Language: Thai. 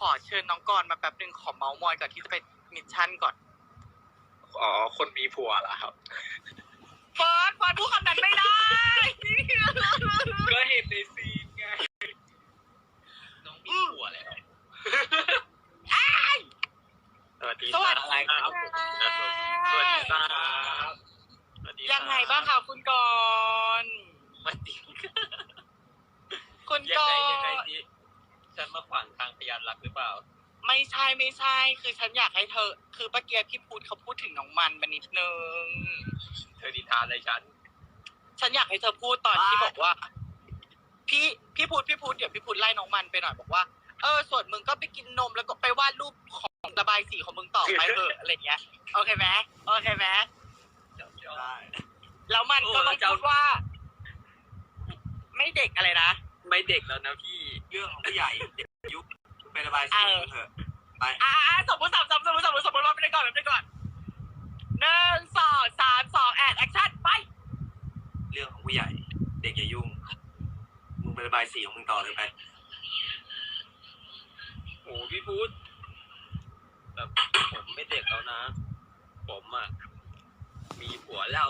ขอเชิญน้องกรณ์มาแป๊บหนึ่งขอเมาส์มอยก่อนที่จะไปมิชชั่นก่อน อ๋อ คนมีผัวเหรอครับ เฟิร์สเฟิร์สพูดคำนั้นไม่ได้ ก็เห็นในซีนไง น้องมีผัวแล้ว สวัสดีสวัสดีอะไรครับ สวัสดีครับสวัสดีครับยังไงบ้างคะคุณกรณ์สวัสดีคุณยักงไงรยังไงณ์ ที่ฉันมาขวางทาง พยานรักหรือเปล่า ไม่ใช่ไม่ใช่ คือฉันอยากให้เธอ คือเมื่อกี้พี่พูดเขาพูดถึงน้องมันมานิดนึง เธอดินทานอะไรฉัน ฉันอยากให้เธอพูดตอนที่บอกว่า พี่พี่พูดพี่พูดเดี๋ยวพี่พูดไล่น้องมันไปหน่อยบอกว่า เออส่วนมึงก็ไปกินนมแล้วก็ไปวาดรูของระบายสีของมึงต่อไปเถอะอะไรเงี้ย โอเคไหมโอเคไหมแล้วมันก็ต้องพูดว่า ไม่เด็กอะไรนะ ไม่เด็กแล้วนะพี่ เรื่องของผู้ใหญ่เด็กอายุไป ระบายเอสีอเถอะอ่าสมมติสามสมมติสมมติสมมติว่าไปก่อนไปก่อนหนึ่งสองสามสองแอดแอคชั่นไป เรื่องของผู้ใหญ่ เด็กอย่ายุ่ง มึงไประบายสีของมึงต่อเลยไปโอ้พี่พูดแบบผมไม่เด็กแล้วนะ ผมอะมีผัวแล้ว